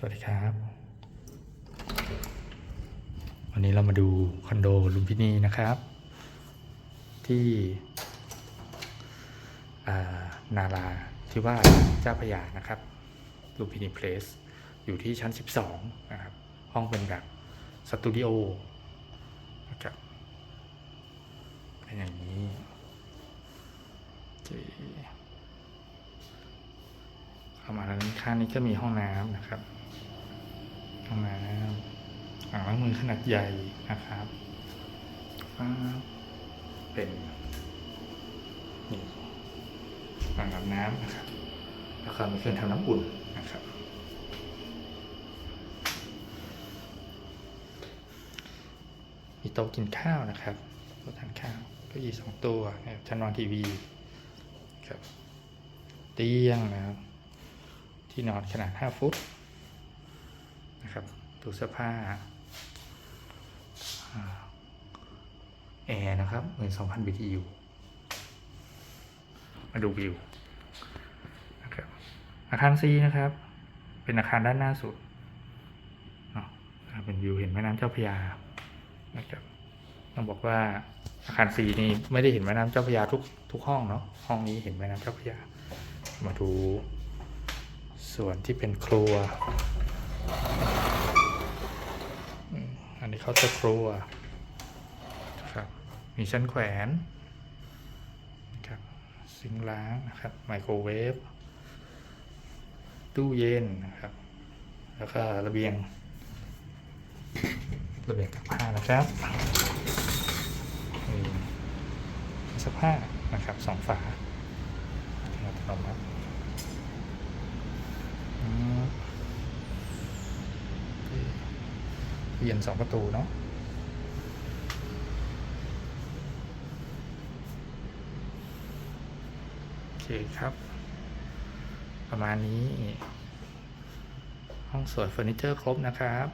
สวัสดีครับ วันนี้เรามาดูคอนโดลุมพินีนะครับ ที่านาราที่ว่าเจ้าพยานะครับลุมพินีเพลสอยู่ที่ชั้น 12 นะครับ ห้องเป็นแบบสตูดิโอนะครับเป็นอย่างนี้เข้ามาแล้วข้างนี้ก็มีห้องน้ำนะครับ องน้ำอ่างล้างมือขนาดใหญ่นะครับฟ้าบเป็นนี่อ่างอาบน้ำนะครับแล้วก็มีเครื่องทำน้ำอุ่นนะครับมีโต๊ะกินข้าวนะครับโต๊ะทานข้าวเก็ยีสองตัวนะครับชั้นวางทีวีครับเตียงนะครับ ที่นอนขนาด 5 ฟุต นะครับตู้เสื้อผ้าแอร์นะครับ12,000 BTU มาดูวิวนะครับอาคาร C นะครับ เป็นอาคารด้านหน้าสุดเนาะเป็นวิวเห็นแม่น้ำเจ้าพระยานะครับต้องบอกว่าอาคาร C นี่ไม่ได้เห็นแม่น้ำเจ้าพระยาทุกทุกห้องเนาะห้องนี้เห็นแม่น้ำเจ้าพระยา มาดูส่วนที่เป็นครัว อันนี้เขาจะครัวนะครับมีชั้นแขวนนะครับซิงล้างนะครับไมโครเวฟตู้เย็นนะครับ แล้วก็ระเบียง ระเบียงตักผ้านะครับมีเสื้อผ้านะครับสองฝาอัตโนมัติ อืม เยียนสองประตูเนาะโอเคครับ ประมาณนี้ ห้องสวยเฟอร์นิเจอร์ครบนะครับ